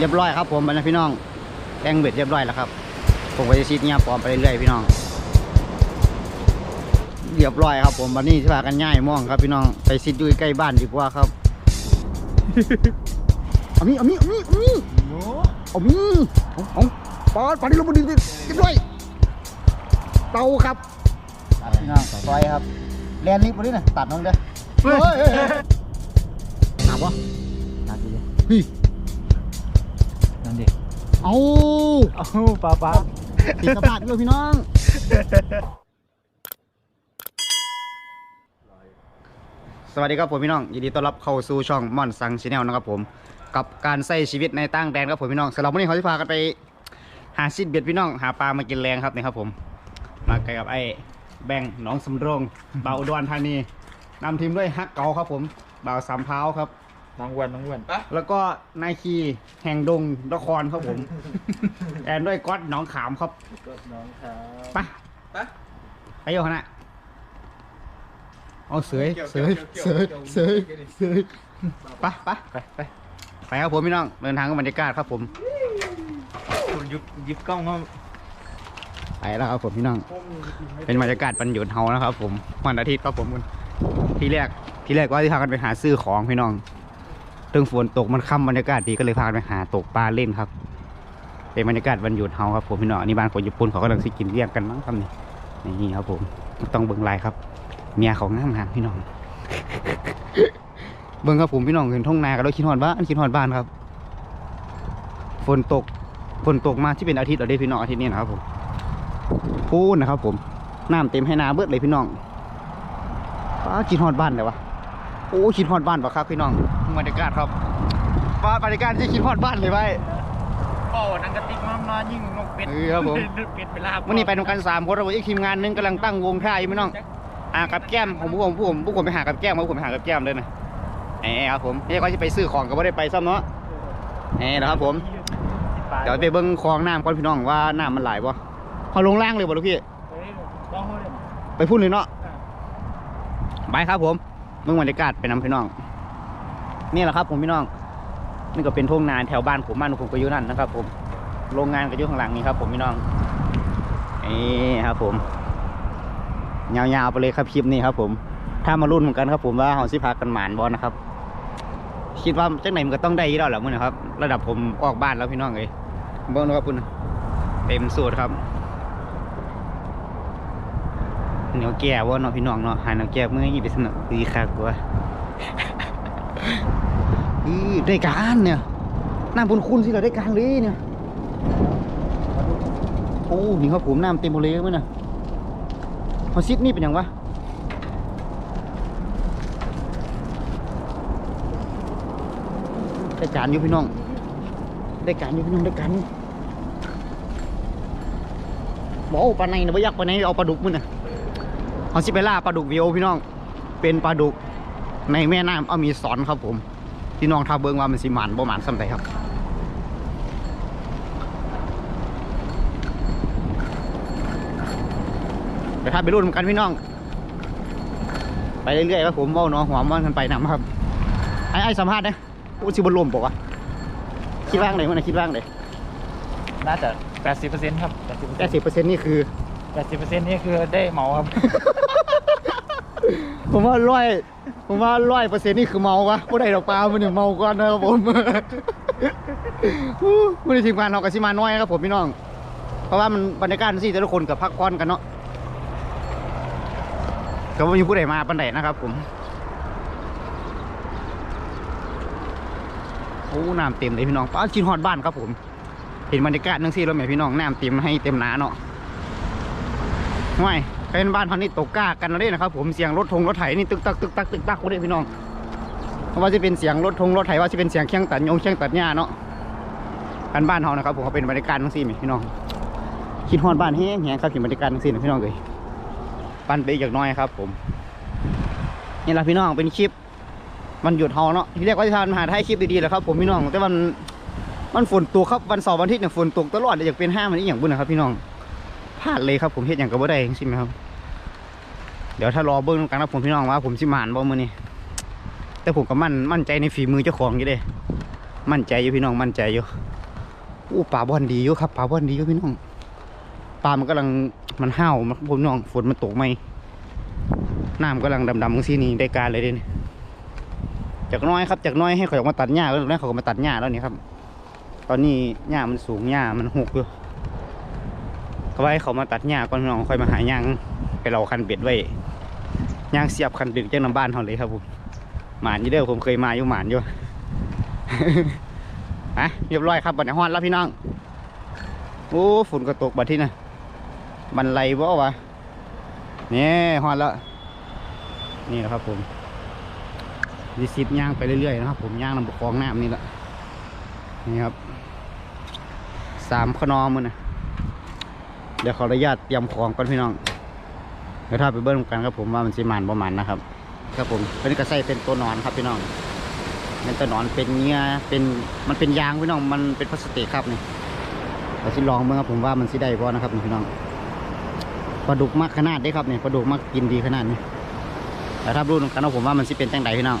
เรียบร้อยครับผมบรรดาพี่น้องแป้งเบ็ดเรียบร้อยแล้วครับ ผมก็จะซีดเงียบปลอมไปเรื่อยๆพี่น้องเรียบร้อยครับผมวันนี้ที่พากันง่ายม่วงครับพี่น้องไปซิดอยู่ใกล้บ้านดีกว่าครับเอามีเอามีเอามีเอามีเอามีเอาปอดปอดนี่ลงมาดึงกันด้วยเตาครับพี่น้องซอยครับแลนลิฟต์มาดิน่ะตัดน้องเด้อเฮ้ยเฮ้ยเฮ้ยหนาวะนาทีเฮ้ย เอาเอ้าป้าป้าติดกระบาดด้วยพี่น้องสวัสดีครับผมพี่น้องยินดีต้อนรับเข้าสู่ช่องม่อนซังชาแนลนะครับผม กับการใช้ชีวิตในต่างแดนครับผมพี่น้องสำหรับวันนี้เขาจะพากันไป หาซิดเบ็ดพี่น้องหาปลามากินแรงครับนี่ครับผม มาไกลกับไอ้แบงค์หน้องสำโรงบ่าวอุดรธานีนำทีมด้วยฮักเก๋าครับผมบ่าวสามเท้าวครับ น้องอ้วันน้องอ้วันแล้วก็นายคีแห่งดงนครครับผม แอนด้วยก๊อตหนองขามครับน้องครับไป ไปโยคณะเอาเสยเสยเสยเสยเสยไปไปไปไปไปครับผมพี่น้องเดินทางกับบรรยากาศครับผมคุณยุบยิบกล้องมาไปแล้วครับผมพี่น้อง เป็นบรรยากาศบรรยุเฮานะครับผมวันอาทิตย์ครับผมที่แรกที่แรกว่าที่พากันไปหาซื้อของพี่น้อง เรื่องฝนตกมันค่ำบรรยากาศดีก็เลยพาไปหาตกปลาเล่นครับเป็นบรรยากาศวันหยุดเฮาครับผมพี่น้องนนี้บ้านคนญี่ปุ่นเขากำลังสิกินเลี้ยงกันมั้งครับนี่นี่ครับผมต้องเบิ่งลายครับ เมียเขางามงามพี่น้อง เบิ่งครับผมพี่น้องเห็นท้องนากันแล้คิดฮอดบ้านคิดฮอดบ้านครับ ฝนตกฝนตกมาที่เป็นอาทิตย์เราได้พี่น้องอาทิตย์นี้นะครับผมพูนนะครับ ผมน้ำเต็มให้นาเบิดเลยพี่น้องป้าคิดฮอดบ้านเลยวะโอ้คิดฮอดบ้านปะครับพี่น้อง บรรยากาศครับป้าบรรยากาศที่คิดฮอดบ้านเลยไปโอ้นังกระติกมามายิงนกเป็ดเออครับผมเป็ดไปลาบวันนี้ไปทำกันสามคนเราอีกทีมงานหนึงกำลังตั้งวงท่าอยู่พี่น้องอ่ากับแก้มผมผู้ผมผู้ผมผู้ผมไปหากับแก้มครับผมไปหากับแก้มเลยนะแหมครับผมนี่ก็จะไปซื้อของก็ไม่ได้ไปซ้ำเนาะแหมนะครับผมเดี๋ยวไปเบิ้งคลองน้ำก่อนพี่น้องว่าน้ำมันไหลบ่เขาลงล่างเลยบ่ลูกพี่ลองเลยไปพูดเลยเนาะไปครับผมเมืองบรรยากาศไปนำพี่น้อง นี่แหละครับผมพี่น้องนี่ก็เป็นทุ่งนาแถวบ้านผมบ้านผมก็อยู่นั่นนะครับ ผมโรงงานก็อยู่ข้างหลังนี้ครับ ผมพี่น้องนี่ครับ ผมยาวๆไปเลยครับคลิปนี้ครับ ผมถ้ามารุ่นเหมือนกันครับผมว่าเฮาสิพากันหมานบอลนะครับ คิดว่าจังไหนมันก็ต้องได้อยี่แล้วแหละมึงนะครับ ระดับผมออกบ้านแล้วพี่น้องเลยเบิ้งนะครับคุณเต็มสูตรครับเหนียวแก่ว่าเนาะพี่น้องเนาะหาเหนียวแก่เมื่อยี่ไปสนุกดีค่ะกูว่าีได้การเนี่ยน้ำบุญคุณสิเราได้การเลยเนี่ยโอ้นี่ครับผมน้ำเต็มหมดเลยมั้ยน่ะพอซิดนี่เป็นยังวะได้การอยู่พี่น้อง ได้การอยู่พี่น้องได้การบอกปลาในนะไม่อยากปลาในเอาปลาดุกมั้งนะเอาสิไปล่าปลาดุกวิโอพี่น้อง เป็นปลาดุกในแม่น้ำเอามีสอนครับผม พี่น้องทาเบิงว่ามันสิหมานบ่หมานสำใดครับไปทาไปรุ่นกันพี่น้อง ไปเรื่อยๆครับผมเว่าเนาะหัวมันกันไปนำครับไอ้ไอ้สัมภาษณ์นะอู้สิบนลมบอกว่าคิดว่างไหนมันนะคิดว่างไหนน่าจะแปดสิบเปอร์เซ็นต์ครับแปดสิบเปอร์แค่เซ็นต์สิบเปอร์เซ็นต์นี่คือแปดสิบเปอร์เซ็นต์นี่คือได้เหมาครับ ผมว่าร้อยผมว่าร้อยเปอร์เซ็นต์นี่คือเมาวะผู้ใดดอกปลามันเนี่ยเมาก่อนนะครับผมผู้ใดทีมงานเรากับซิมาน้อยนะครับผมพี่น้อง เพราะว่ามันบรรยากาศสิแต่ละคนกับพักผ่อนกันเนาะก็ว่ามีผู้ใดมาปันใดนะครับ ผมโอ้น้ำเต็มเลยพี่น้องป้าชินฮอดบ้านครับผม เห็นบรรยากาศนั่งซี่แล้วแม่พี่น้องน้ำเต็มให้เต็มหนาเนาะไม่ เป็นบ้านพันนี่ตกก้ากันเลยนะครับ ผมเสียงรถทงรถไถนี่ตึกตักตึกตักตึกตักโอ้พี่น้องเพราะว่าจะเป็นเสียงรถทงรถไถว่าจะเป็นเสียงเคียงตัดยงเคียงตัดหญ้าเนาะกันบ้านเขานะครับผมเขาเป็นบรรยากาศทั้งสิ้นพี่น้องคิดฮอดบ้านแห้งแห้งครับเห็นบรรยากาศทั้งสิ้นพี่น้องเลยปั้นไปอีกอย่างน้อยครับ ผมนี่แหละพี่น้องเป็นคลิป มันหยุดเฮาเนาะที่เรียกว่าจะทำหาไทยคลิปดีๆแหละครับ ผมพี่น้องแต่มันมันฝนตกครับวันเสาร์วันอาทิตย์เนี่ยฝนตกตลอดเลยอยากเป็นห้ามันอีกอย่างบุญนะครับพี่น้อง พลาดเลยครับผมเฮ็ดอย่างกับว่าได้ใช่ไหมครับ เดี๋ยวถ้ารอเบิ้งกันนะผมพี่น้องว่า ผมสิมานบ่มือนี้แต่ผมก็มั่นมั่นใจในฝีมือเจ้าของอยู่เด้ มั่นใจอยู่พี่น้องมั่นใจอยู่อู้ป่าบอนดีอยู่ครับป่าบอนดีอยู่พี่น้องป่ามันกำลังมันห้าวมันพี่น้องฝนมันตกไหมน้ำกำลังดำๆซีนี่ได้การเลยเด้นี่จากน้อยครับจากน้อยให้เขาออกมาตัดหญ้าแล้วแล้วเขาก็มาตัดหญ้าแล้วนี่ครับ ตอนนี้หญ้ามันสูงหญ้ามันหกอยู่เขา ไว้เขามาตัดหญ้าก่อนน้องค่อยมาหายางไปเราคันเบ็ดไว้ยางเสียบคันเบ็ดแจ้งน้ำบ้านเขาเลยครับผมหมานอยี่เด้อผมเคยมาอยู่หมานอยู่อะเรียบร้อยครับบันไดฮอนแล้วพี่น้องโอ้ฝุ่นก็ตกบัดที่น่ะบันไลบ่วะเนี่ฮอนแล้วนี่แหละครับผมดิซิปย่างไปเรื่อยๆนะครับ ผมย่างลำบกคลองน้ำนี่แหละนี่ครับสามขนอมันนะ เดี๋ยวขออนุญาตเตรียมของก่อนพี่น้องเดี๋ยวถ้าไปเบิ้ลกันครับผมว่ามันสิมันประมาณนะครับ ครับผมเป็นกระใสเป็นตัวนอนครับพี่น้องเป็นตัวนอนเป็นเงี้ยเป็นมันเป็นยางพี่น้องมันเป็นพลาสติกครับนี่เราสิลองเมื่ครับผมว่ามันสิได้พอนะครับพี่น้องปลาดุกมากขนาดได้ครับเนี่ยปลาดุกมากกินดีขนาดนี้แต่ถ้ารู้นกันว่าผมว่ามันสิเป็นจังใดพี่น้อง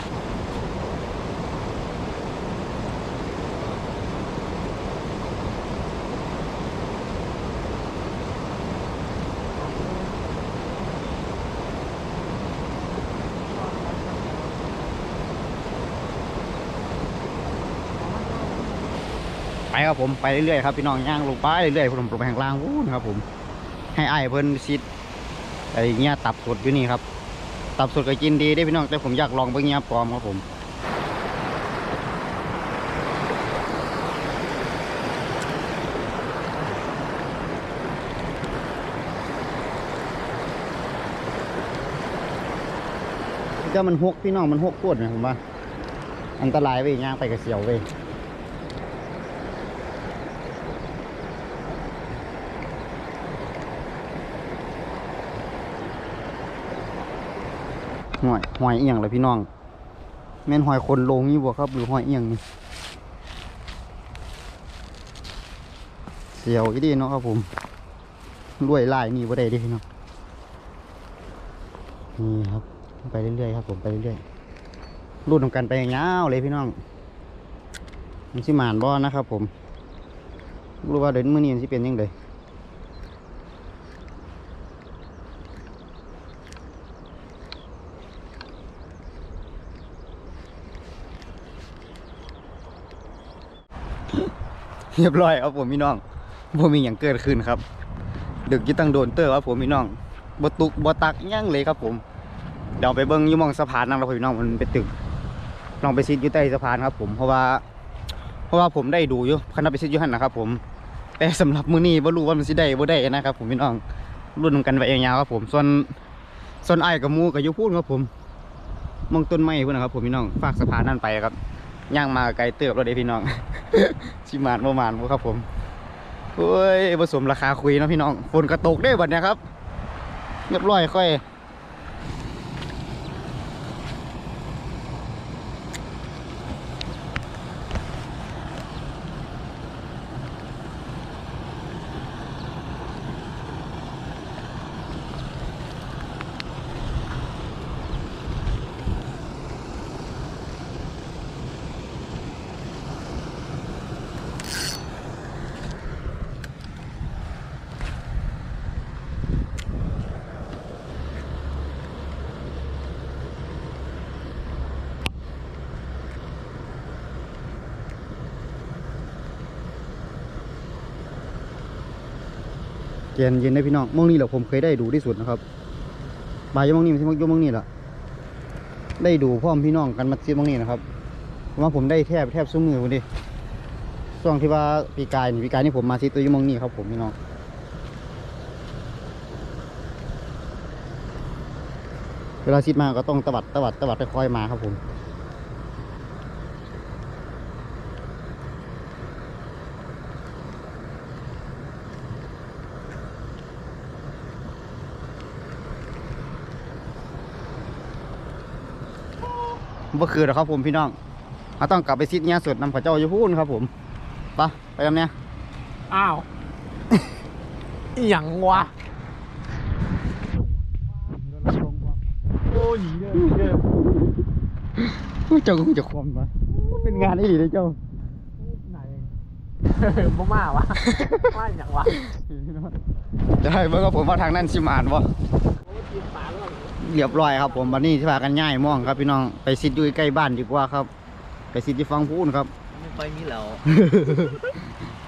ครับผมไปเรื่อยๆครับพี่น้องย่างลงไปเรื่อยๆผมลงไปข้างล่างวู้นครับผมให้อ้ายเพิ่นซิดไอ้เงี้ยตับสดอยู่นี่ครับตับสดก็กินดีได้พี่น้องแต่ผมอยากลองเบิ่งเงี้ยปลอมครับผมเจ้ามันหกพี่น้องมันหกปวดนะผมว่าอันตรายเว้ยย่างไปกับเสียวเว้ หอยหอยเอียงเลยพี่น้องแม่นหอยคนลงนี่บ่ครับหรือหอยเอียงนี่เสียวอีดีเนาะครับผมรวยไล่นี่บ่ได้ดิพี่น้องนี่ครับไปเรื่อยๆครับผมไปเรื่อยๆรูดของกันไปยาวเลยพี่น้องมันสิหมานบ่อนะครับผมรู้ว่าเดินมือนี้มันสิเป็นยังไง เรียบร้อยครับผมพี่น้องบ่มีอย่างเกิดขึ้นครับ ดึกยี่ตั้งโดนเตอร์ครับผมพี่น้องบ่ตุกบ่ตักหยังเลยครับผมเดี๋ยวไปเบิ้งยูหมองสะพานนั่งเราพี่น้องมันเป็นตึกลองไปซิดอยู่ใต้สะพานครับ ผมเพราะว่า เพราะว่าผมได้ดูอยู่คณะไปซิดอยู่หันนะครับ ผม แต่สำหรับมื้อนี้บ่รู้ว่ามันสิได้บ่ได้นะครับ ผมพี่น้องรุ่นกันไว้ยาวๆครับ ผมส่วนส่วนไอ้กับมูกับยูพูดครับผมมองต้นไม้พุ่นนะครับ ผมพี่น้องฝากสะพานนั่นไปครับย่างมาไกลเติบแล้วเด้พี่น้อง ชิมานประมาณบ่ครับผมเฮ้ยผสมราคาคุยนะพี่น้องฝนกระตกได้บัดเนี้ยครับเรียบร้อยค่อย เย็นเย็นได้พี่น้องมองนี่แหละผมเคยได้ดูที่สุดนะครับบายอยมองนี่มันที่มักอยมองนี่แหละได้ดูพ่อมพี่น้องกันมาซีมองนี่นะครับว่าผมได้แทบแทบซุ้มมือคนดิช่วงที่ว่าปีกายนี่ปีกายนี่ผมมาซีตัวยมองนี่ครับผมพี่น้องเวลาซีดมาก็ต้องตวัดตวัดตวัดค่อยๆมาครับผม เมื่อคืนนะครับผมพี่น้องเราต้องกลับไปซิดเนี้ยสุดนำพระเจ้าอยู่พูนครับผมไปะไปกันเนี่ยอ้าวอหย่างวะโอ้ยหนีเด้อหนีเด้อเจ้าก็คงจะความมาเป็นงานไอ้หลีเลยเจ้าไหนบ่มาวะว่าอย่างวะจะให้เบิ่งครับผมว่าทางนั้นสิมานบ่ โอ้ทีมปลาแล้ว เรียบร้อยครับผมวันนี้ที่พากันย่ายม่องครับพี่น้องไปซิดอยู่ใกล้บ้านดีกว่าครับ ไปซิดที่ฟังพูนครับไม่ค่อยมีแล้ว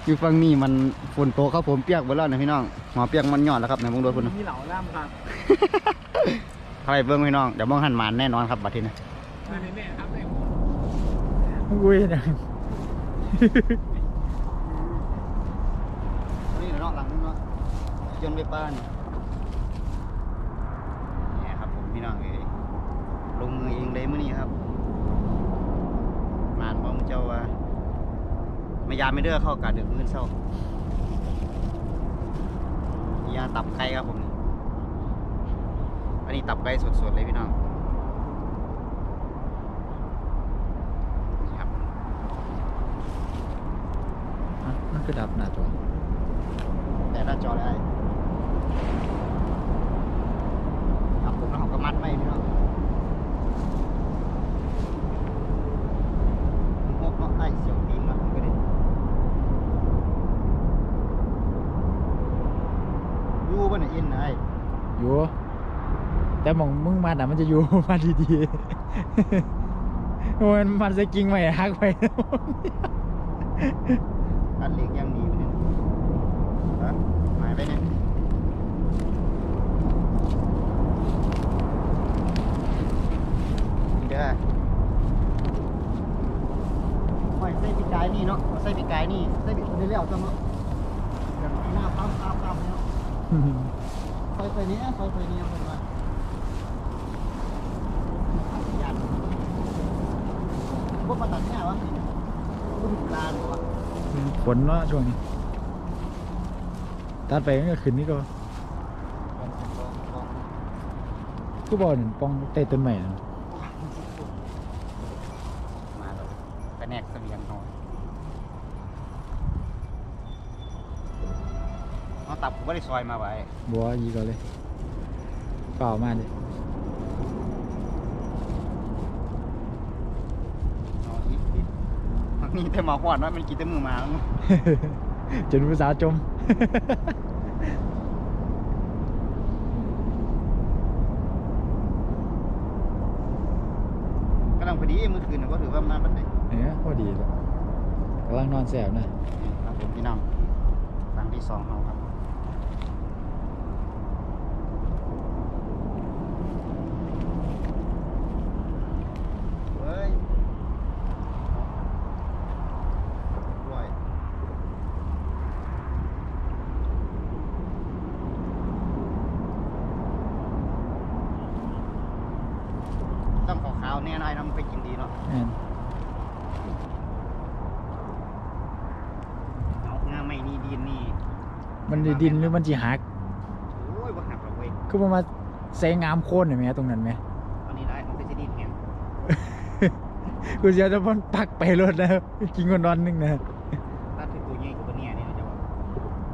อยู่ฟังนี่มันฝนตกครับผมเปียกหมดแล้วนะพี่น้องหัวเปียกมันหย่อนแล้วครับในมงโดนพุ่นมีเหล่าล่ามครับใครเบิ่งพี่น้องเดี๋ยวมองหันหมานแน่นอนครับบัดทีนี้แน่ครับเลยอุ้ยนะนี่เนาะหลังนึงเนาะจนไปป้านเนี่ยครับผมพี่น้องเอ้ยลง มือเองเลยมื้อนี้ครับหมานบ่มึงเจ้าว่าไม่ยามไม่เด้อเข้ากาดึกมื้อเช้านี่ยาตับไก่ครับผมนี่อันนี้ตับไก่สดๆเลยพี่น้องนี่ครับอะมันคือดับหน้าจอแต่หน้าจอได้ครับผมแล้วเขาก็มัดไว้พี่น้องมันหกเนาะไอ้เสียวตีนเนาะมันก็ได้อยู่บนไหนะอินนะไอ้ อยู่แต่ หมองมึงมาน่ะมันจะอยู่มาดีๆมันมันจะกิ้งไปฮักไปอันเหล็กยังดีมันเนี่ยฮะหมายไปเนี่ยนี่เด้อไม่ใส่ปีกไก่นี่เนาะใส่ปีกไก่นี่ใส่ปีกคนเดียวจังเนาะเดี๋ยวหน้าปั๊มปั๊มปั๊มเนาะไปไปนี้ไปไปนี้คนมายันพวกมาตัดเนี่ยวะคุณลาหรือวะ ฝนเนาะช่วงนี้ ตัดไปมันก็ขึ้นนี่ก็คือบ่อนี่ป้องเตะต้นใหม่นะมาแล้วกระแนกเสบียงเขาเอาตับผมไม่ได้ซอยมาไว้บัวยีก็เลยเปล่ามาดิเอาอีกอีกมั นนี่แต่หมาหวานว่ามันกินแต่มือหมาแล้วจนผู้สาวจม กำลังพอดีเมื่อคืนน่ะก็ถือว่ามันน่าบันไดเนี่ยพอดีแล้วกำลังนอนแสบนะ ครับผมพี่น้องหลังที่สองเขาครับ เฮ้ยด้วยต้องขอขาวๆแน่นอนนะมันไปกินดีเนาะ แม่น เอางาไม่นี่ดินนี่ มันได้ดินหรือมันจีหักโอ้ยว่าหักเราเว้ยคือมันมาใส่งามโค่นเห็นไหมตรงนั้นไหมอันนี้ได้มันก็จะดินแห้งกูจะจะมันปักไปรถนะกินคนนอนหนึงนะตัดถึงตัวใหญ่กว่าตัวเนี้ยนี่นะจะว่า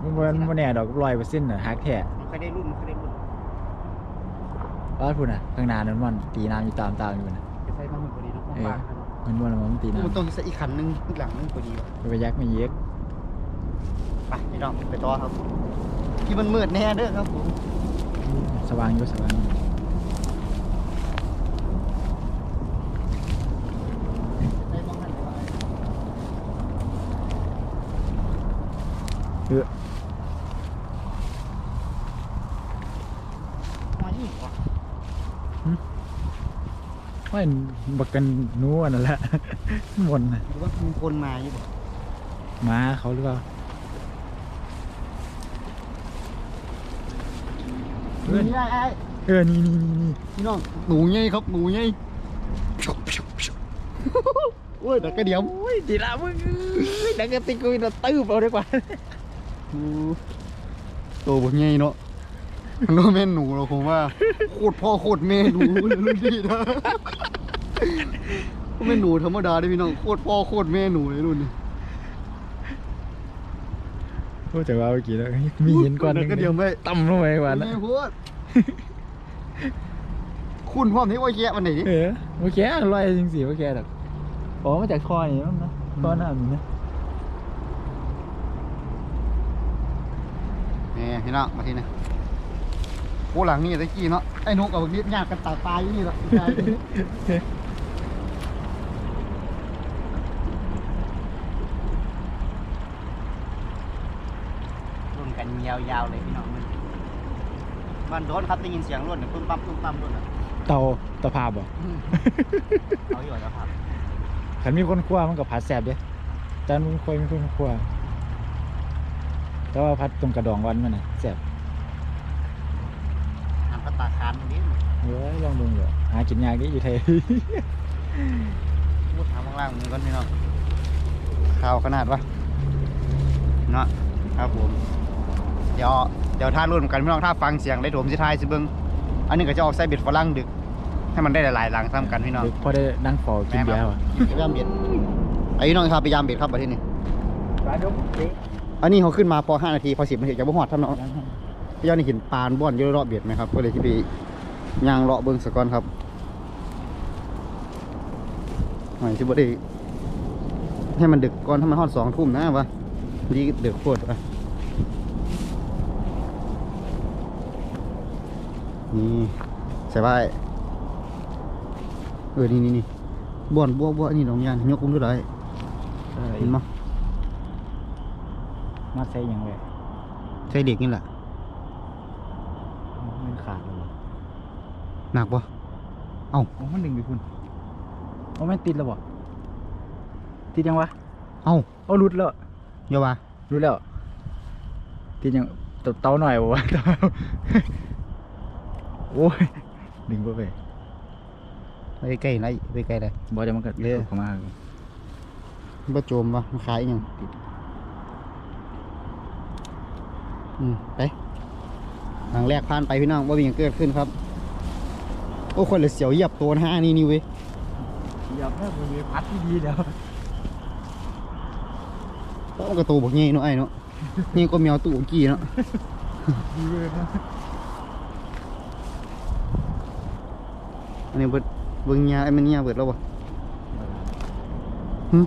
มันมันมันแน่ดอกร้อยเปอร์เซ็นต์น่ะหักแท้มันเคยได้รุ่นมันเคยได้รุ่นบ้านพูดน่ะข้างหน้านั้นมันตีน้ำอยู่ตามตามอยู่น่ะจะใช้มันพอดีเนาะเออปากมันมันมันตีน้มันต้องใส่อีกขันหนึงอีกหลังหนึงพอดีว่ะำไปยักไม่เย็ก ไปพี่น้องไปต่อครับ ที่มันมืดแน่เด้อครับผมสว่างอยู่สว่างอยู่ใส่มองหันไปว่าเออมาอีกวะว่าบักกันหนู้นนั่นแหละมนน่ะหรือว่ามีคนมาอยู่บ่หมาเขาหรือเปล่า นี่ได้ไอ้เออนี่นี่นี่นี่พี่น้องหนูใหญ่ครับหนูใหญ่โอ้ยดักกระเดียมโอ้ยดีละมึงเอ้ยดังกระติกกูจะตื้อเอาดีกว่าโอ้โตบ่ใหญ่เนาะมันก็แม่นหนูเราผมว่าโคตรพ่อโคตรแม่หนูเลยรุ่นพี่นะก็ไม่หนูธรรมดาเด้พี่น้องโคตรพ่อโคตรแม่หนูเลยรุ่นนี้ พูดจากว่าเมื่อกี้แล้วมีหินก้อนหนึงก็เดียวไม่ต่ำลงไปกว่านะไม่พูดคุณพร้อมที่ว่าแก่มันไหนดิเออโอเคลอยจริงสิโแย่แบบอ๋อมาจากคอยอย่างนี้มั้งนะก้อหน้ำอย่างนี้นะนี่พี่น้อมาทีนะโอ้หลังนี่ตะกี้เนาะไอ้นุกกับนิดยากกันตาตาอยู่นี่หรอ นยาวๆเลยพี่น้องมันมันโดนครับได้ยินเสียงรุ่นเนี่ยตุ้มปั๊มตุ้มปั๊มรุ่นอะเตาตะภาพบ่เอาอยู่แล้วครับขันมีคนคั่วมันก็ผัดแสบเด้จานมึงควยมีคนคั่วแต่ว่าผัดตรงกระดองวันมันน่ะแสบทำกระตาคานตรงนี้เฮ้ยลองดูเดี๋ยวหากินยากดิอยู่ไทยพูดทางข้างล่างมือก่อนพี่น้องข่าวขนาดวะเนาะครับผม เดี๋ยวเดี๋ยวถ้ารุ่นกันพี่น้องถ้าฟังเสียงได้โถมสิทายสิเบิ้งอันนี้ก็จะออกไส้เบ็ดฝรั่งดึก ให้มันได้หลายๆหลังซ้ำกันพี่น้องเด็กพอได้นั่งเฝ้ากินเบียร์ว่ะพยายามเบ็ดไอ้พี่น้องครับพยายามเบ็ดครับประเทศนี้ปลาดุกเด็กอันนี้เขาขึ้นมาพอ5นาทีพอ10นาทีจะบ่ฮอดท่านเนาะพี่ย้อนนี่เห็นปานบ้อนอยู่รอบเบ็ดไหมครับก็เลยที่ไปย่างเลาะเบิ้งสะก่อนครับหน่อยสิบ่ได้ให้มันดึกก่อนถ้ามันฮอดสองทุ่มนะวะดีดึกโคตรวะ นี่ใส่ไว้เออนี่นี่นี่บ้อนบัวบัวอันนี่น้องยานยกกุ้งด้วยได้เห็นมั้ยมาใส่หยังเลยใช่เด็กนี่แหละมันขาดเลยว่ะหนักปะเอ้าโอ้มันดึงไปคุณโอ้มันติดแล้วบ่ติดยังวะ เอ้าเอาหลุดแล้วเยาวะหลุดแล้วติดยังเตาเตาหน่อยวะ โอ้ยดึงบ่ไปไปใกล้ไรไปใกล้เลยบ่จะมันก็เด้เลือเข้ามาบ่โจมปะมันขายอหยังอืมไปหลังแรกผ่านไปพี่น้องว่ามีอย่างเกิดขึ้นครับ โอ้คนเลยเสียวเหยียบตัวนะฮะนี่นี่เว้ยอย่าแม่ผมมีพัดที่ดีแล้วต้องกระตูบอกงี้เนาะไอ้เนาะนี่ก็แมวตู่กี้เนาะดีเลยนะ นนี้เบิดเบิ่งเงียไอ้มันเงียเบิดแล้วบ่หึ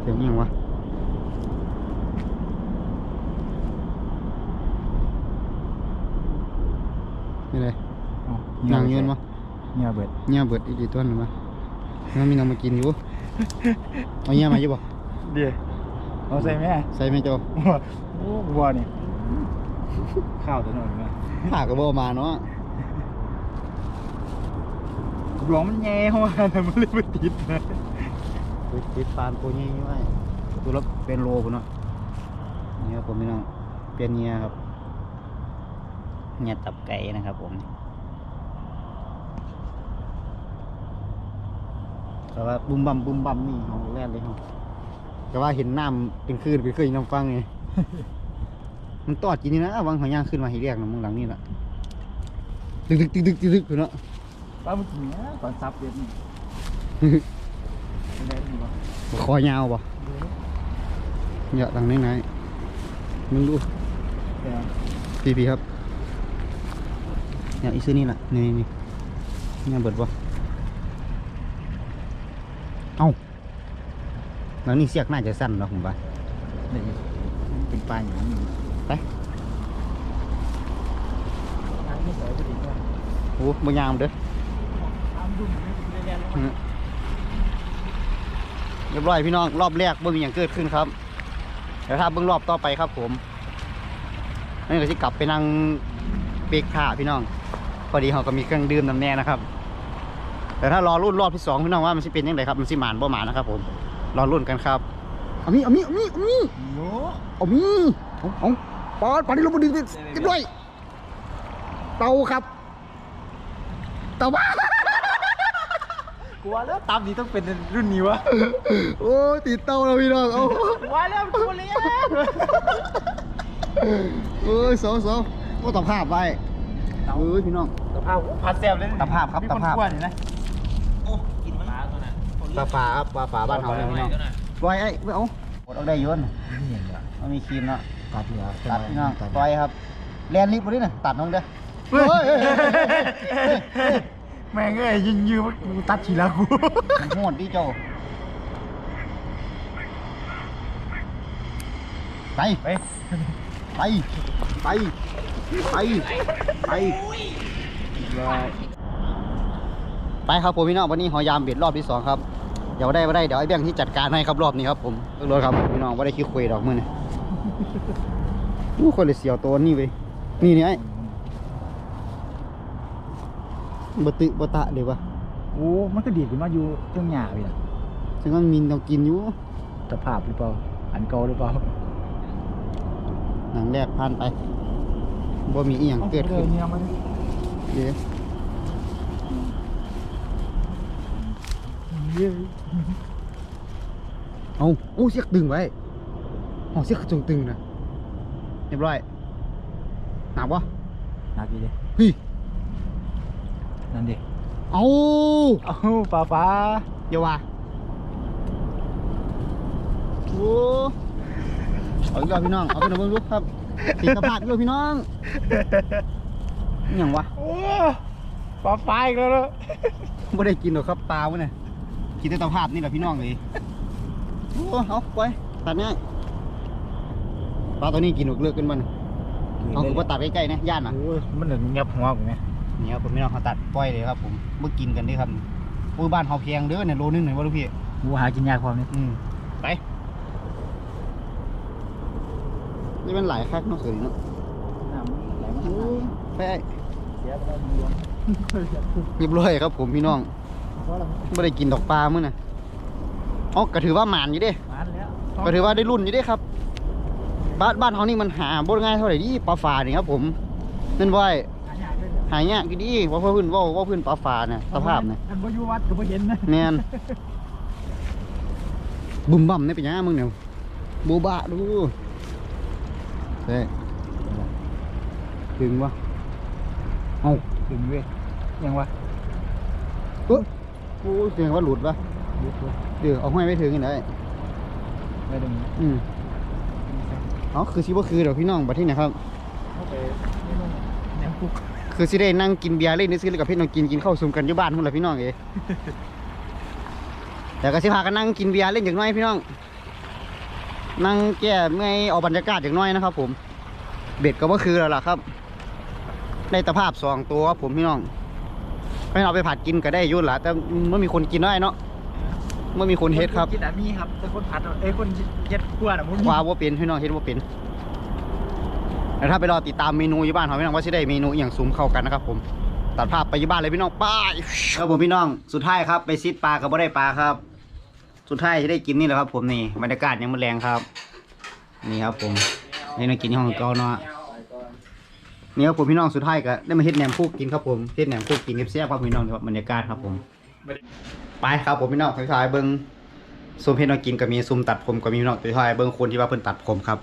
เสียงอิหยังวะนี่เลยนางยืนวะเงียบเบิดเงียเบิดอีกกี่ตัวหนึ่งวะมันมีน้ำมากินอยู่เอาเงียมาอยู่บ่เดี๋ยวเอาใส่แม่ใส่ไหมโจโอ้วัวนี่ข้าวตัวน้อยแม่ผ่าก็บ่เอามาเนาะ หลวงมันแย่เข้ามาแต่มันเลยไม่ติดนะติดปานตัวนี้ยไอ้ตัวละเป็นโลพุ่นเนาะนี่ครับผมพี่น้องเปลี่ยนเงียครับเงียตับไก่นะครับผมแต่ว่าบุ้มบั่มบุ้มบั่มนี่ของแรกเลยครับแต่ว่าเห็นน้ำเป็นคลื่นเป็นคลื่นน้ำฟังไงมันตอดกินนี่นะวางหอยย่างขึ้นมาให้เรียกนะมึงหลังนี่แหละตึกตึกตึกตึกตึกตึกเนาะ ป้าเมื่อกี้เนี่ยก่อนซับเด็ดนี่ไม่ได้ดีวะบ่คอยาวป่ะเนี่ยหลังไหนไหนมึงดูแต่พี่พี่ครับเนี่ยอีซื้อนี่แหละนี่นี่เนี่ยเบิดป่ะเอ้าหลังนี้เสียกน่าจะสั้นเนาะผมว่าเด็กเป็นปลาอย่างนี้ไปทางไม่สวยพอดีว่าโอ้บ่ยามเด้อ เรียบร้อยพี่น้องรอบแรกบ่มีอย่างเกิดขึ้นครับเดี๋ยวถ้าเบิ่งรอบต่อไปครับผมนั่นก็สิกลับไปนั่งเบรกท่าพี่น้อง พอดีเขาก็มีเครื่องดื่มน้ำแน่นะครับ แต่ถ้ารอรุ่นรอบที่สองพี่น้องว่ามันสิเป็นยังไงครับมันสิหมานบ่หมานนะครับ ผมรอรุ่นกันครับเอามีเอามีเอามีเอามีเอามีเอาปอดปอดนี่ลงมาดึงดิเรียบร้อยเตาครับเตาบ้า กลัวแล้วตามนี้ต้องเป็นรุ่นนี้วะโอ้ยติดเตาแล้วพี่น้องเอากลัวแล้วตัวเล็กเอ้ยสองสองก็ตะภาพไว้เอ้ยพี่น้องตะภาพพัดแซมเลยตะภาพครับมีตะคนภาพกวนอยู่นะปลาฝาครับปลาฝาบ้านเขาเนี่ยพี่น้องปล่อยไอ้ไม่เอาอดเอาได้เยอะนะมันมีครีมเนาะตัดเหรอตัดพี่น้องปล่อยครับแลนลิฟต์มาดิน่ะตัดน้องเด้อเฮ้ย เฮ้ยเฮ้ยเฮ้ยเฮ้ยเฮ้ยแม่งเอ้ยยิงยืมกูตัดทีละกูมันโหดดิโจไปไปเอาไปไปไปไปไปครับผมพี่น้องวันนี้หอยามเบ็ดรอบที่สองครับเดี๋ยวได้ไม่ได้เดี๋ยวไอ้แบงค์ที่จัดการให้ครับรอบนี้ครับผมเบิ่งรถครับพี่น้องว่าได้คิดคุยดอกมือนี่อู้คนเลยเสียวตัวนี่เว้ยนี่นี่ไอ้ บตึบตะเดี๋ยววะโอ้ มันก็ดีดขึ้นมาอยู่เรื่องหญ้าพี่ล่ะซึ่งมันมีต้องกินอยู่สภาพหรือเปล่า อันเก่าหรือเปล่าหนังแรกผ่านไปบ่มีอีหยังเกิดขึ้นเนี่ยมันเดี๋ยวเอาโอ้เสียกตึงไว้เอาเสียกจงตึงนะเรียบร้อยหนักวะหนักดีเด้เฮ้ย นั่นดิเอาเอ้าป้าป้าอย่าว่าโอ้เอาอีกแล้วพี่น้อง เอาไปหน่อยเบิ่งลูกครับติดกระพาดด้วยพี่น้องอหย่างวะโอ้ป้าป้าอีกแล้วเนอะไม่ได้กินหรอกครับปลาวะเนี่ยกินแต่ตะภาพนี่แหละพี่น้องเลยโอ้เอาไปตัดง่ายปลาตัวนี้กินหนกเลือกขึ้นมันเอาคือว่าตัดใกล้ๆนะย่านอะโอ้ยมันเหมือนเงียบหัวกูไง นี่ครับผมพี่น้องเขาตัดปล่อยเลยครับผมเมื่อกินกันเด้ครับปุ้ยบ้านเขาแพงเด้อเนี่ยโลนึงหน่อยวะลูกพี่กูหากินยากความนี้อืมไปนี่มันหลายคักเนาะเสือเนาะน้ำไหลมาโอ้ไปไอ้เสียไปแล้วมีรวมเรียบร้อยครับผมพี่น้องเพราะเราไม่ได้กินดอกปลามื้อน่ะอ๋อก็ถือว่าหมานอยู่เด้มานแล้วก็ถือว่าได้รุ่นอยู่เด้ครับ บ้านบ้านเขานี่มันหาบ่ง่ายเท่าไหร่ดิปลาฝานี่ครับผมนั่นว่า หายากเลยเนี่ยหายากอยู่ดิว่าเพื่นว่าว่าเพื่นปลาฝาเนี่ยสภาพเนี่ยอันบ่อยู่วัดก็บ่เห็นนะแมนบุ่มบ่ำเนี่ยเป็นยังไงมึงเนี่ยบูบะดูเฮ้ยถึงวะเอ้าถึงเว้ยยังวะเอ้อโอ้ยเสียงว่าหลุดปะยุบเลยเดี๋ยวเอาห้อยไม่ถึงกันได้ไม่ได้มีอืมเอาคือชิบ่คือเดี๋ยวพี่น้องบัดที่ไหนครับเข้าไปไม่ต้องแหนมคุก คือสิได้นั่งกินเบียร์เล่นนี่ซื้อกับพี่น้องกินกินข้าวซุมกันอยู่บ้านพุ่นละพี่น้องเองแต่ก็สิพากันนั่งกินเบียร์เล่นอย่างน้อยพี่น้อง นั่งแก้เมื่อยเอาบรรยากาศอย่างน้อยนะครับ ผม เบ็ดก็บ่คือแล้วล่ะครับ ได้ตะภาพสองตัวครับผมพี่น้องไม่เอาไปผัดกินก็ได้อยุ่นละแต่เมื่อมีคนกินได้เนาะเมื่อมีคนเฮ็ดครับกินอะมีครับแต่คนผัดเอ้ยคนเย็ดกวนอะมึงว่าว่าเป็นพี่น้องเฮ็ดว่าเป็น แต่ถ้าไปรอติดตามเมนูอยู่บ้านเขาพี่น้องว่าสิได้เมนูอย่างซูมเข้ากันนะครับผมตัดภาพไปอยู่บ้านเลยพี่น้องไป้ายครับผมพี่น้องสุดท้ายครับไปซิดปลากับบ่ได้ปลาครับ สุดท้ายที่ได้กินนี่แหละครับ ผมนี่บรรยากาศยังมันแรงครับ นี่ครับผมนี่มากินห้องเก่าเนาะนี่ครับผมพี่น้องสุดท้ายก็ได้มาเฮ็ดแหนมคู่กินครับผมเฮ็ดแหนมคู่กินเสียบๆครับพี่น้องครับบรรยากาศครับผมไปครับผมพี่น้องสุดท้ายเบิ้ง ซูมเพชรน้องกินก็มีซูมตัดผมก็มีพี่น้องสุดท้ายเบิ้งคนที่ว่าเพิ่นตัดผมครับ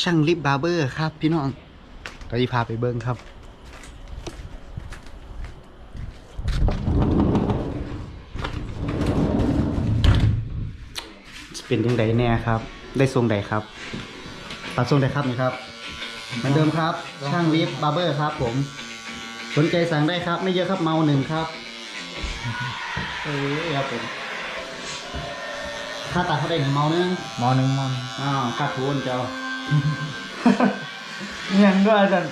ช่างลิปบาร์เบอร์ครับ พี่น้องตอนนี้พาไปเบิ้งครับเป็นยังไงแน่ครับ ได้ทรงใดครับ ตัดทรงใดครับนี่ครับเหมือนเดิมครับ ช่างลิฟบาร์เบอร์ครับ ผมสนใจสั่งได้ครับ ไม่เยอะครับเมาหนึ่งครับเออครับผม ค่าตัดเขาได้หนึ่งเมาหนึงหมอหนึ่งหมออ้าวค่าทุนเจ้ายังด้วยอาจารย์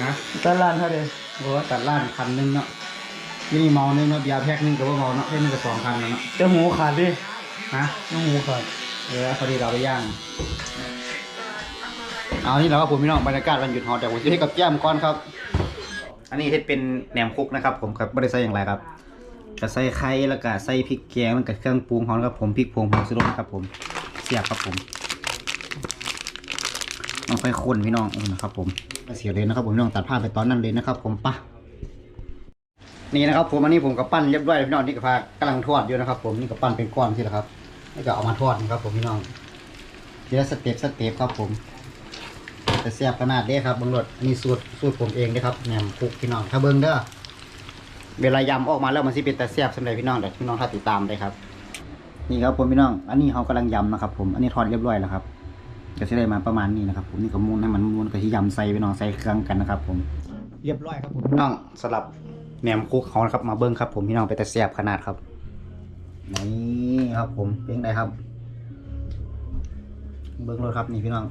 ฮะตลาดเท่าเดิมโอ้ตัดล้านพันหนึ่งเนาะนี่เมาหนึงเนาะเบียร์แพ็คหนึงก็ว่าเมาเนาะแพ็คหนึงก็สองพันแล้วเนาะจะหูขาดดิฮะต้องหูขาดเออพอดีเราไปย่าง เอานี่แหละครับผมพี่น้องบรรยากาศวันหยุดฮอแต่ผมจะให้กับแก้มก่อนครับ อันนี้เฮ็ดเป็นแหนมคุกนะครับ ผมครับไม่ได้ใส่อย่างไรครับ ก็ใส่ไข่แล้วก็ใส่พริกแกงแล้วก็เครื่องปรุงของครับผมพริกผงผงชูรสนะครับผมเสียบครับผมต้องค่อยคนพี่น้องนะครับผมเสียเลยนะครับผมพี่น้องตัดภาพไปตอนนั้นเลยนะครับ ผมปะนี่นะครับผมอันนี้ผมก็ปั้นเรียบร้อยพี่น้องนี่ก็พากำลังทอดอยู่นะครับ ผมนี่ก็ปั้นเป็นก้อนที่แล้วครับนี่ก็เอามาทอดนะครับ ผมพี่น้องทีละสเต็ปสเต็ปครับผมแต่แซ่บขนาดเด้ครับบิ้งรสอันนี้สูตรสูตรผมเองเด้อครับแหนมคุกพี่น้องถ้าเบิ้งเด้อ เวลายำออกมาแล้วมันสิเป็นแต่แซ่บสำหรับพี่น้องเดี๋ยวพี่น้องถ้าติดตามได้ครับ นี่ครับผมพี่น้อง อันนี้เขากำลังยำนะครับ ผม อันนี้ทอดเรียบร้อยแล้วครับก็จะได้มาประมาณนี้นะครับ ผมนี่ก็มูนให้มันมูนก็ที่ยำใส่พี่น้องใส่เครื่องกันนะครับ ผม เรียบร้อยครับผมพี่น้องสลับแหนมคุกเขานะครับ มาเบิ้งครับ ผมพี่น้องไปแต่แซ่บขนาดครับนี่ครับ ผมเป็นไงครับ เบิ้งรสครับนี่พี่น้อง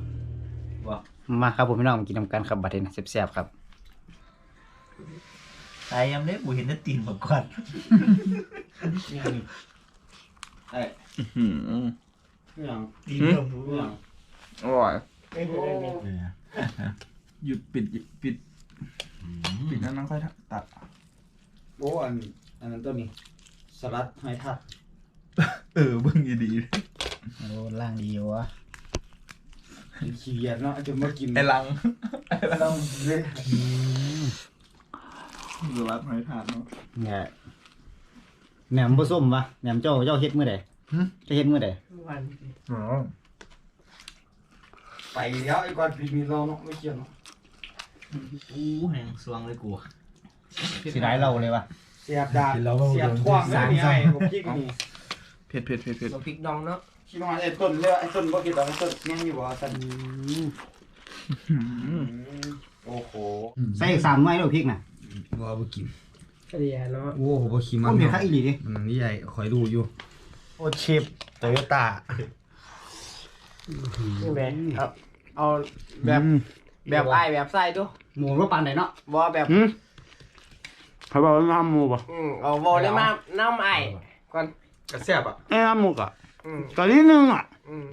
ว่ามาครับผมพี่น้องมากินน้ำกันครับบัดนี้นะแซ่บๆครับ ตายยังเล็บูเห็นแต่ตีนมาก่อนตีนกับหมูอร่อยหยุดปิดหยุดปิดปิดแล้วน้องค่อยตัดโอ้อันอันนั้นตัวนี้สลัดหอยทากเออเบิ่งดีโอ้ล่างดีวะขี้เกียจเนาะจนมากินๆไอ้ลังเราเลย สลัดไม้ถาดเนาะเนี่ยแหนมผสมวะแหนมเจ้าเจ้าเฮ็ดมื้อใดจะเฮ็ดมื้อใดวันอ๋อไปแล้วไอ้กอนพี่มีเราเนาะไม่เกี่ยวเนาะอู้แหงสวงเลยกูสิได้เราเลยวะเสียบดาบเสียบท่วงเลยนี่ไอ้ผมคิดนี่เผ็ดเผ็ดเผ็ดเผ็ดเราพริกดองเนาะคิดว่าไอ้ต้นเรียกไอ้ต้นบ่คิดว่าไอ้ต้นแม่นอยู่บ่ตันโอ้โห ใส่อีกสามหน่วยแล้วพริกน่ะ บ่เอาไปกินก็ดีเนาะโอ้โหบ่ขี้มัมันนเป็นเนาะคักอีหลีดิมันนี่ใหญ่คอยดูอยู่โอ้ชิปโตโยต้านี่แบบเอาเอาแบบแบบไอ้แบบไส้ดูหมูว่าปานใดเนาะบอแบบเขาบอกว่าน้ำหมูป่ะอืมเอาบอได้มาน้ำไอ้ก่อนกระแซ่บอะไอ้น้ำหมูอะอืมตอนนี้นึงอะอืม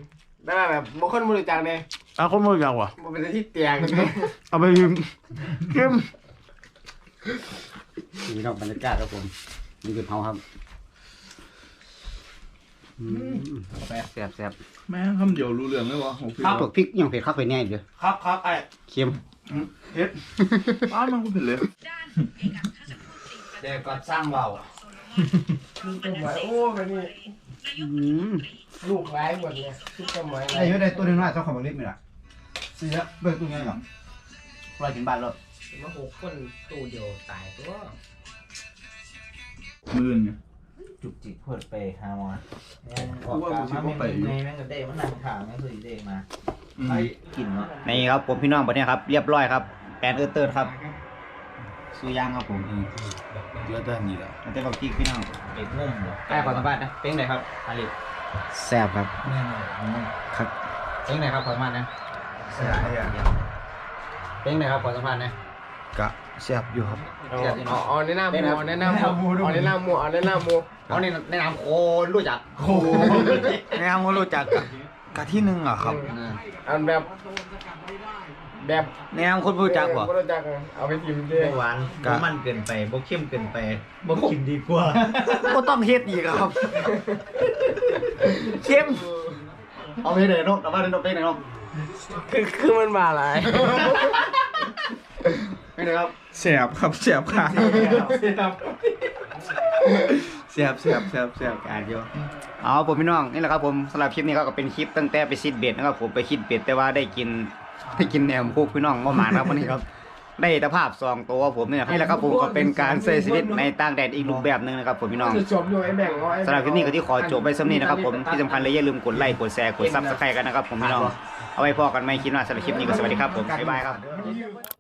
ได้มาแบบบุคคลบริจาคเลยเอาคนมือจังวะบ่เป็นที่เตียง เอาไปยืมเข้ม นี่เนาะบรรยากาศครับผมนี่คือเฮาครับแซ่บแซ่บแซ่บแม่งคำเดียวรู้เรื่องเลยวะของพี่ข้าวเปลือกพริกยังเผ็ดคักไปแน่เด้อครับครับไอ้เค็มอ้าวมันก็เผ็ดเลยเดี๋ยวก็สร้างเบาลูกต้นไม้โอ้แบบนี้อืมลูกร้ายหมดเนี่ยลูกต้นไม้ได้อยู่ได้ตัวนึงว่าเจ้าของบักเล็กนี่ล่ะสิละเบิกตัวใหญ่หรอเรากินบ้านแล้ว มาหกคนตู้เดียวตายตัวมือเนี่ยจุกจิกเพิดไปหาหมอกูว่ากูชิบว่าไปอยู่ในแม่งก็เด้มันนั่งขางแม่งคือเด้มาอืมไอ้กลิ่นเนาะนี่ครับผมพี่น้องบัดนี้ครับ เรียบร้อยครับแปนเออร์เติร์ดครับซื้อย่างครับผมเหลือแต่นี่แหละมันจะบักพริกพี่น้องเป็ดนุ่มเหรอใกล้ขอสัมภาษณ์นะเป็นไงครับอาลิแซ่บครับแน่นอนครับเป็นไงครับขอสัมภาษณ์นะเป็นไงครับขอสัมภาษณ์นะ กะแซ่บอยู่ครับ เอาเอาเอาแนะนำหมูเอาแนะนำหมูเอาแนะนำหมูเอาแนะนำหมูเอาในในนามโคนรู้จักแม่งรู้จักกะกะที่หนึ่งอะครับ อันแบบแบบแม่งคนรู้จักบ่บ่รู้จักอะเอาไปทิมเด้บ่หวานบ่มันเกินไปบ่เข้มเกินไปบ่กินดีกว่าก็ต้องเฮ็ดอีกครับเข้มเอาไปเลยน้องแต่ว่าเล่นเป็นไงน้องคือคือมันมาหลาย เป็นไงครับแสบครับแสบขาแสบแสบแสบแสบการโยเอาผมพี่น้องนี่แหละครับผมสำหรับคลิปนี้ก็เป็นคลิปตั้งแต่ไปซิดเบ็ดนะครับผมไปคิดเบ็ดแต่ว่าได้กินได้กินแหนมคุกพี่น้องมาหมานะครับวันนี้ครับได้ตภาพซองตัวผมเนี่ยนี่แหละครับผมก็เป็นการใช้ชีวิตในต่างแดนอีกรูปแบบหนึงนะครับผมพี่น้องจะจบอยู่ไอ้แบ่งเอาไอ้สำหรับคลิปนี้ก็ที่ขอจบไปสำนี้นะครับผมที่สำคัญเลยอย่าลืมกดไลค์กดแชร์กดซับสไครต์กันนะครับผมพี่น้องเอาไว้พอกันไม่คิดว่าสำหรับคลิปนี้ก็สวัสดีครับผมบ๊ายบายครับ